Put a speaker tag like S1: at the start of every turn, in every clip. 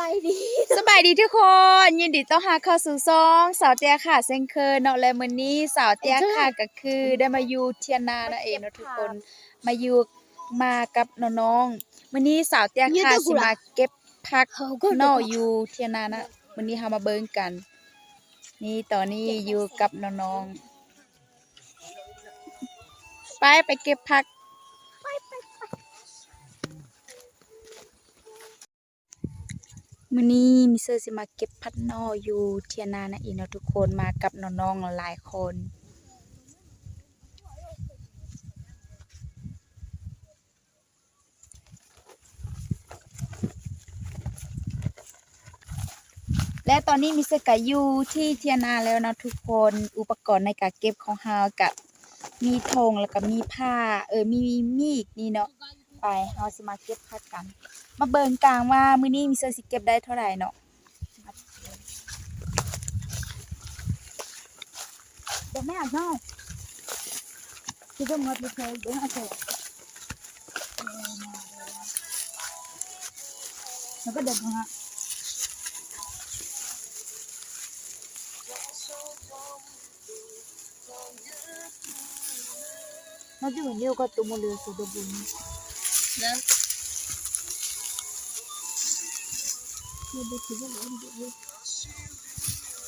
S1: บายดี
S2: สบายดีทุกคน ยินดีต้อนรับเข้าสู่ซองสาวเตียค่ะเซนเคอร์เนาะและมื้อนี้สาวเตียค่ะก็คือได้มาอยู่เทียนนานั่นเองเนาะทุกคนมาอยู่มากับน้องๆมื้อนี้สาวเตียค่ะสิมาเก็บผัก
S1: เขาก็
S2: เนาะอยู่เทียนนานะมื้อนี้เฮามาเบิ่งกัน นี่ตอนนี้อยู่กับน้องๆไปไปเก็บผัก มื้อนี้มิเซอร์สิมาเก็บพัดนออยู่เทียนานะอีเนะทุกคนมากับน้องๆหลายคน และตอนนี้มิเซอร์ก็อยู่ที่เทียนาแล้วนะทุกคนอุปกรณ์ในการเก็บของเฮากับมีธงแล้วก็มีผ้า เออมีมีดนี่เนาะ ไปเฮาสิมาเก็บพัดกัน มาเบิ่งกลางว่ามื้อนี้มิเซอร์สิเก็บได้เท่าไหร่เนาะเดี๋ยวแม่อ่านน้อยคือจะมาไปใช้เดี๋ยวอ่านเถอะแล้วก็เดินมา Najua leo kwa tumulio
S1: นะ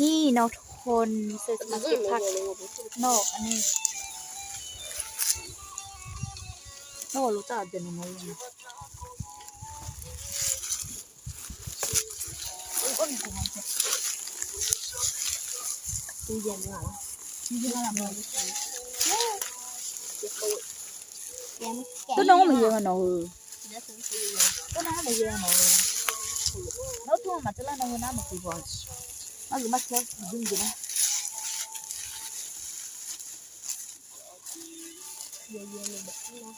S2: นี่เนาะทุกคนเสร็จมาเก็บผักนอกอันนี้นอกรู้จักเดี๋ยวนี้มั้ยตู้เย็นเหรอตู้เย็นอะไรมั้ย
S1: แกม
S2: ตู้น้องมาเยอะเนาะ
S1: เดี๋ยวซื้อซื้อ
S2: ตู้น้องมาเนาะแล้ว ตัวมาจะเล่นน้องน้ำมากี่วันมาอยู่มาแค่ดึงอยู่นะ
S1: เยอะๆเลยแบบนี้นะ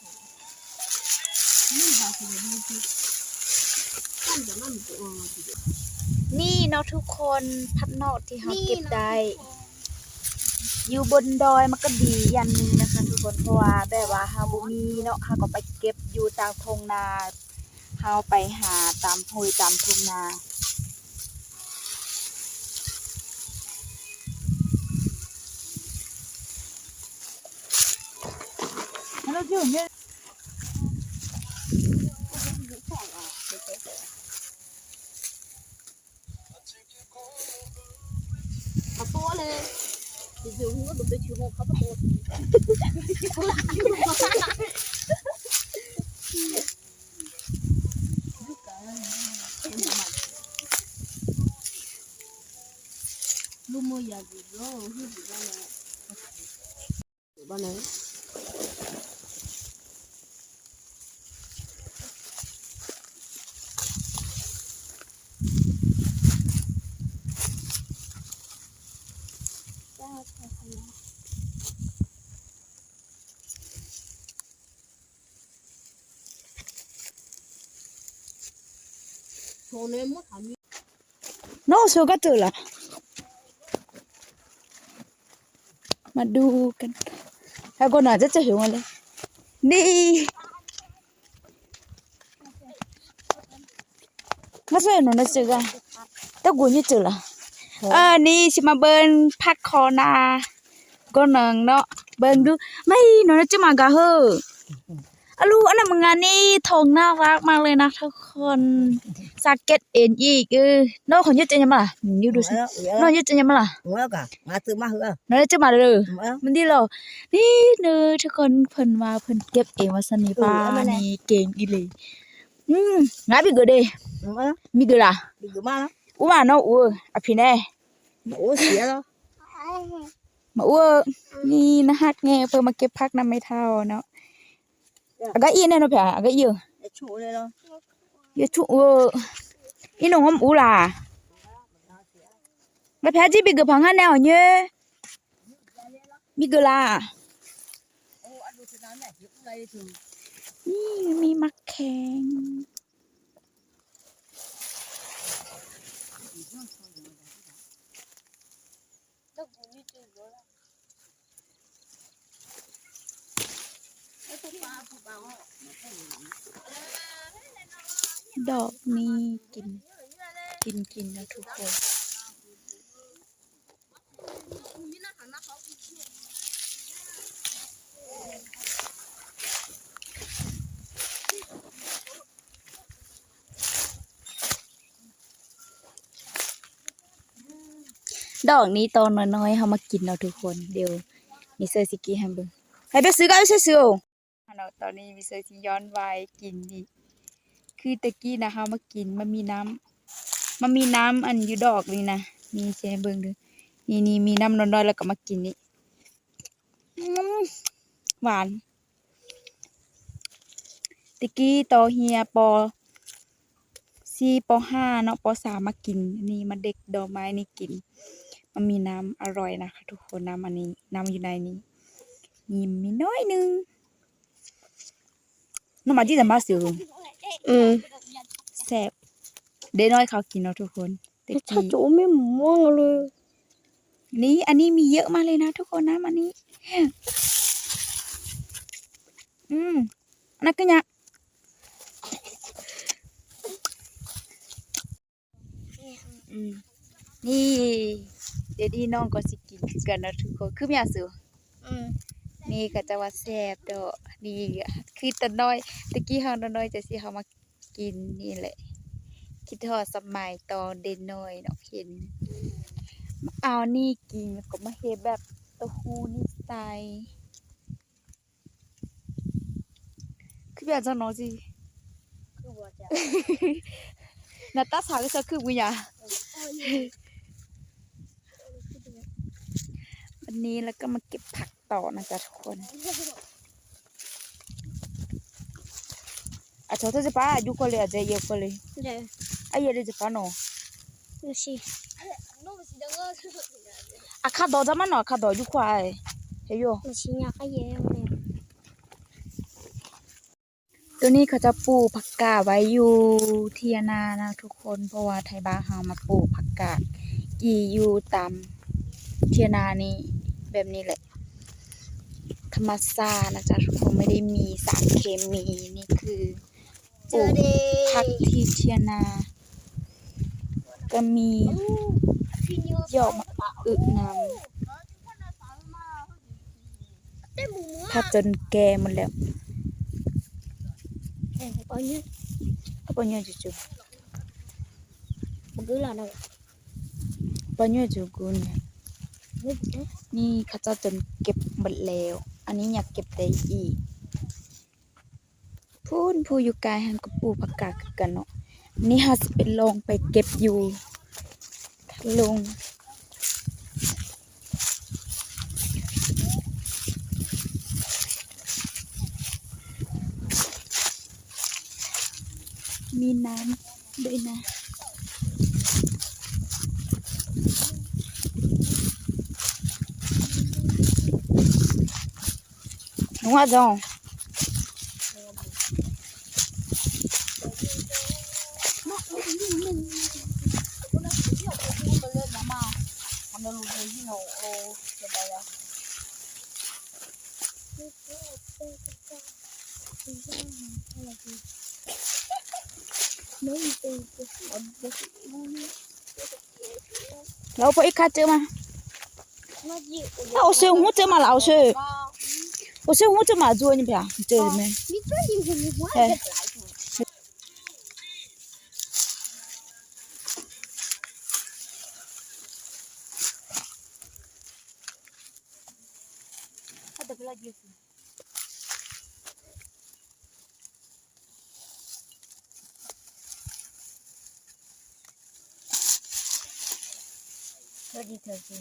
S2: นี่ค่ะคือนี่คือ
S1: ท่านจะนั่งตัวทีเดียว
S2: นี่เนาะทุกคนพัดนอกที่เขาเก็บได้ อยู่บนดอยมันก็ดีอย่างนึงนะคะทุกคนเพราะว่าแบบว่าเฮาบ่มีเนาะเฮาก็ไปเก็บอยู่ตามทงนาเฮาไปหาตามห้วยตามทงนาแล้วอยู่เนี่ย
S1: เอาตัวเลยเดี๋ยวหัว ตัวไปชิว เขาตัวลูกมือยาดีโร่ที่ดีบ้านเลยบ้านไหนโชว์เลยมั้งทำ
S2: โน้สูก็เจอละมาดูกันถ้าคนอาจจะเจอหัวเลยนี่มาช่วยหนูนะเจอกันแต่กูไม่เจอละเออนี่สิมาเบิร์นพักคอนา ก็หนังเนาะเบิร์นดูไม่หนูนะจะมากะเฮออะลูอันนั้นมึงงานนี่ทงน่ารักมากเลยนะทุกคน สเก็ตเอ็นอีกเออน้องคนยืดเจยังมาล่ะยูดูสิน้องยืดเจยังมาล่ะ
S3: Ngỡ cả, ngã tư má hứa.
S2: น้องจะมาเลย
S3: Ngỡ.
S2: มันดีเหรอนี่เนอทุกคนเพิ่นมาเพิ่นเก็บเองว่าซั่นนี่ป้า
S3: เออเอามาแหละ
S2: นี่เก่งอีหลีอืมงาบิเกเด
S3: Ngỡ.
S2: มีเกล่ะ
S3: Đi cửa má đó.
S2: อูว่าเนาะอูอภิแน่
S3: Ủa xỉa đó.
S2: มาอูนี่นะฮักแงเพิ่นมาเก็บผักนำไม่เท่าเนาะอะก็อีแน่เนาะเพ่อะก็อี
S3: Để chủ đây đó.
S2: ยะชุอูอีน้องอมอูล่ะ แล้วแพ้จิบิเกพังหันแนวเนี้ยมีเกล่ะ
S3: Ô, ăn đồ thế nào này? Hiện đây thì
S2: นี่มีมักแข็ง ดอกมีกลิ่นกินกินนะทุกคน ดอกนี้ตอนน้อยๆเขามากินเนาทุกคน เดี๋ยวมิเซอร์สิกี้ให้เบิ่งให้ไปซื้อก็ไปซื้อเอาตอนนี้มิเซอร์สิย้อนวัยกินนี่ คือตะกี้นะคะมากินมันมีน้ำมันมีน้ำอันอยู่ดอกนี่นะมีเชให้เบิงดูนี่นี่มีน้ำน้อยๆแล้วก็มากินนี่หวานตะกี้ตอเฮียปอสี่ปห้าเนาะปอสามมากิน นี่มาเด็กดอกไม้นี่กิน มันมีน้ำอร่อยนะคะทุกคนน้ำอันนี้น้ำอยู่ในนี้มีมีน้อยนึงน้ำมันที่จะมาซื้อ
S1: อืม
S2: แซ่บเด็กน้อยเขากินเนาะทุกคนแต่
S1: ถ้า
S2: กี้
S1: จูไม่ม่วงเลย
S2: นี่อันนี้มีเยอะมากเลยนะทุกคนน้ำอันนี้ อืมอันนั้นก็เนี่ยอืมนี่ เดี๋ยวดีน้องก็สิกินคือกันเนาะทุกคนคือไม่อยากซื้อ
S1: อืม
S2: นี่ก็จะว่าแซ่บดอก นี่อะคือตะน้อยตะกี้เฮาตะน้อยจะสิเฮามากินนี่แหละ คิดฮอดสมัยตอนเด็กน้อยเนาะเห็นมาเอานี่กินแล้วก็มาเฮ็ดแบบเต้าหู้นี่ใส่คือแบบจังเนาะสิ
S1: คือว่าจะ
S2: หน้าตาสาวก็จะคือบุญญาวันนี้แล้วก็มาเก็บผักต่อนะจ๊ะทุกคน อะเจ้าจะป้าอยู่คนเลยอะเจ๊เยอะคนเลย
S1: เดี๋ยว
S2: อะเยอะเลยจะป้าเนาะ
S1: ดูสิ
S2: อะข้าดอจะมันเนาะข้าดออยู่ควายเฮ้ยโย
S1: ดูสิอยากให้แย่เลย
S2: ตัวนี้เขาจะปลูกผักกาดไว้อยู่เทียนานะทุกคนเพราะว่าไทยบ้านเฮามาปลูกผักกาดกี่อยู่ตามเทียนานี่แบบนี้แหละธรรมชาตินะจ๊ะทุกคนไม่ได้มีสารเคมีนี่คือ ปลูกผักที่เทียนา ก็มีหยอกมาอึนำถ้าจนแก่หมดแล้ว
S1: เอ้ยปอยเนี่ย
S2: ก็ปนเยอะจุ๊
S1: มันคืออะไรนะ
S2: ปนเยอะจุกุนเนี่ย
S1: เฮ้ยเอ๊ะ
S2: นี่เขาเจะจนเก็บหมดแล้ว อันนี้อยากเก็บได้อีก พูนผู้อยู่ไกลหันกับปูผักกาดกันเนาะนี่ฮาสิเป็นลงไปเก็บอยู่ลงมีน้ำด้วยนะหนูว่าจัง
S1: เรา
S2: ไปคาเจอมา
S1: เอาเซ
S2: ลหูเจอมาเราเชื่อเอาเซล
S1: หูเจอมานยัเปล่า
S2: เจอไห
S1: มเฮ้ สดีเธอสิ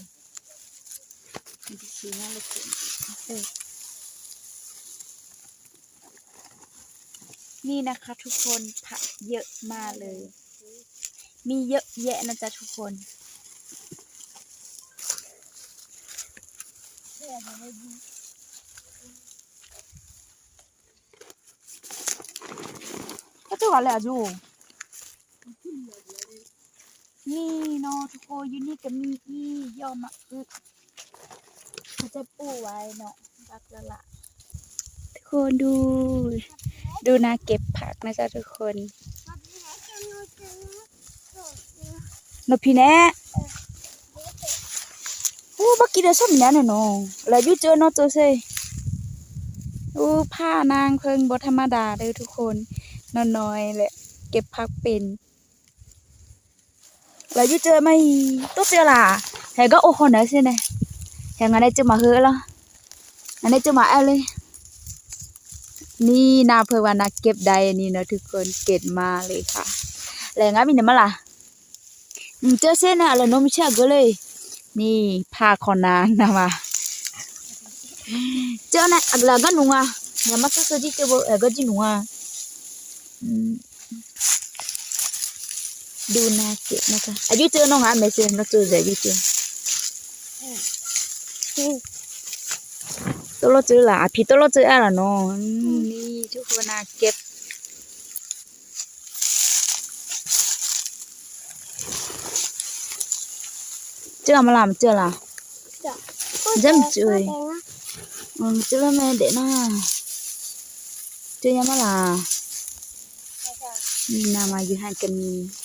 S2: นี่นะคะทุกคนผักเยอะมากเลย มีเยอะแยะนะจ๊ะทุกคนก็จะว่าอะไรอะจู นี่เนาะทุกคนอยู่นี่ก็มีอีย่อมาอึเขาจะปูไว้เนาะรักละละทุกคนดู ดูนาเก็บผักนะจ๊ะทุกคนนพีแน่โอ้บักกี้เดือดส้มนเนี่ยน้องแล้วยูเจอเนาะเจอเซ่โอ้ผ้านางเพิงบธรรมดาเลยทุกคนนอนน้อยแหละเก็บผักเป็น งั้นได้จะมาเฮือแล้วอันนี้จะมาเอาเลยนี่นาเพื่อว่านาเก็บได้นนี้เนะทุกคนเก็บมาเลยค่ะแล้วงั้นมีไหนมาล่ะเจอเส้นน่ะแล้วน้องม่เชื่อก็เลย นี่ผ้าคอนางนะมาเจอน่ะอักลาก็หนุ่งอะอย่ามาซื้อๆที่เจอบ่เออก็จีหนุ่งอะอืม ดูนาเก็บนะคะอายุเจอน้องหาไม่เจอน้องเจอแต่อายุเจอตัวเราเจอล่ะอะพี่ตัวเราเจออะไรเนาะอืมนี่ทุกคนนาเก็บเจอมาล่ะมันเจอล่ะ Dám chửi. ừ chứ là mẹ để na chứ nhá mà là nhìn nào mà dưới hai cần u để con á lỗi mẹ nè
S1: Mà bà tay ra có được không má?
S2: mẹ để con nó nó phải đây lộ ni ทุกคนน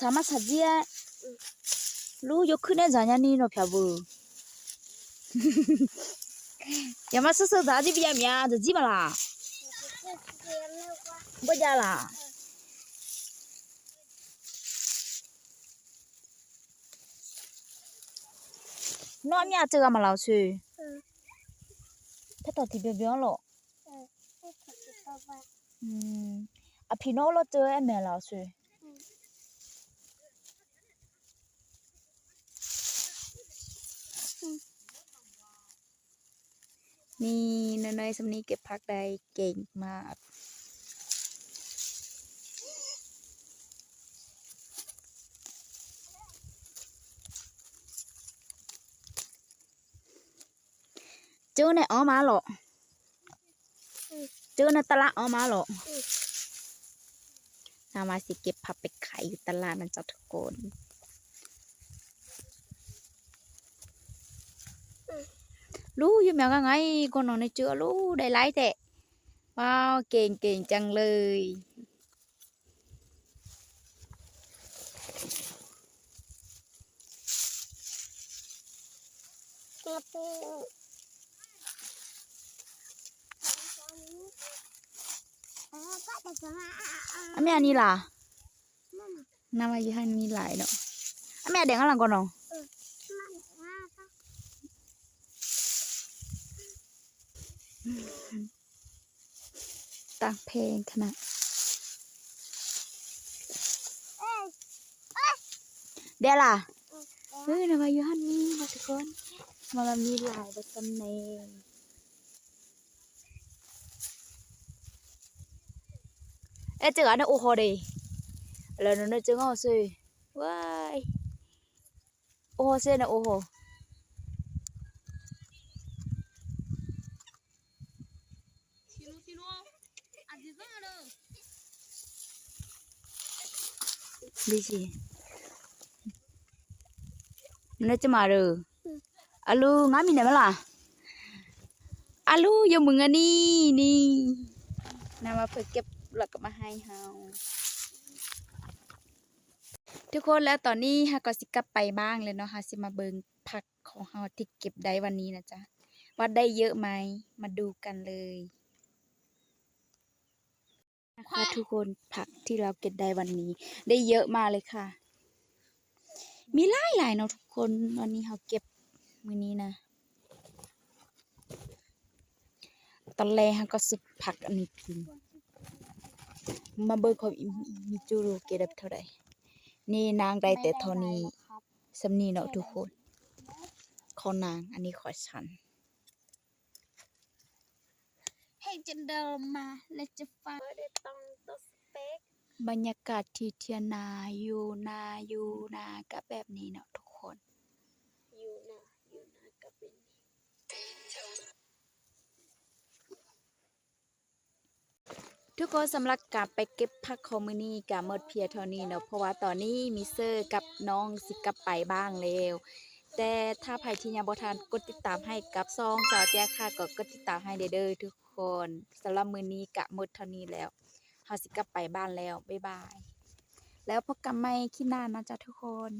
S2: สามารถสัจเจียรู้ยกขึ้นได้จานนี่เนาะพี่บูอย่ามาซื้อๆจ้าจีบียามยาจะจีบล่ะ
S1: Nó cứ kiếm đâu qua
S2: บ่จ้า น้องมีอาเจอมาแล้วชื่อ
S1: Ừ
S2: ถ้าต่อที่เบี้ยวๆหรอ
S1: Cứ thở đi qua qua
S2: อืมอะพี่น้องเราเจอไอ้แม่แล้วชื่อนี่น้อยๆสำนี้เก็บผักได้เก่งมาก จอในอ้อมาหรอเจอในตลาดอ้อมาหรอนามาสิเก็บผักไปขายอยู่ตลาดมันจะทุกคนรู้อยู่แมวก็ไงคนนอนในเจือรู้ได้ไลท์แต่ว้าวเก่งเก่งจังเลย
S1: Nó cứ เออก็ แต่ก็มาอะอะ
S2: อันแม่อันนี้ล่ะ
S1: นั่นน่ะ
S2: น้ำมาอยู่ให้มีหลายเนาะอันแม่แดงข้างหลังก่อนเนาะ
S1: นั่นน่ะก็
S2: ต่างเพลงขนาด
S1: เอ้ย
S2: เดี๋ยวล่ะ
S1: เอ้
S2: เฮ้
S1: ย
S2: ยน้ำมาอยู่ให้มีมาทุกคนมามีหลายแบบกันเนง เอ๊ะเจออันนั้นโอ้โหดิแล้วนั่นเจอง้อสิว้ายโอ้โหเส้นนะโอ้โหดีสิ nó chứ mà rồi alo ngã mình này mà là alo vô mừng anh đi đi nào mà phải เก็บ หลักกลับมาให้เฮาทุกคนแล้วตอนนี้ฮาก็สิกลับไปบ้างเลยเนาะฮาสิมาเบิงผักของเฮาที่เก็บได้วันนี้นะจ๊ะว่าได้เยอะไหมมาดูกันเลยนะคะทุกคนผักที่เราเก็บได้วันนี้ ได้เยอะมากเลยค่ะ มีหลายหลายเนาะทุกคนวันนี้เราเก็บมือนี้นะตอนแรกเราก็สุดผักอันนี้กิน มาเบิกเขาอีมีจูโรเกได้เท่าไหร่นี่นางได้แต่เท่านี้สำนีเนาะทุกคนของนางอันนี้ขอฉัน
S1: ให้จะเดินมาและจะฟังได้ต้องตัวสเปก
S2: บรรยากาศที่เทียนาอยู่นาอยู่นาก็แบบนี้เนาะทุกคน
S1: อยู่นะอยู่นะก็เป็น
S2: ทุกคนสำหรับการไปเก็บผักของมือนี้กะหมดเพียเท่านี้เนาะเพราะว่าตอนนี้มีเซอร์กับน้องสิกลับไปบ้างแล้วแต่ถ้าใครที่ยังบ่ทันกดติดตามให้กับซองสาวเตียค่ะก็กดติดตามให้เด้อทุกคนสำหรับมือนี้กะหมดเท่านี้แล้วเฮาสิกลับไปบ้านแล้วบ๊ายบายแล้วพบกันใหม่คลิปหน้านะจ๊ะทุกคน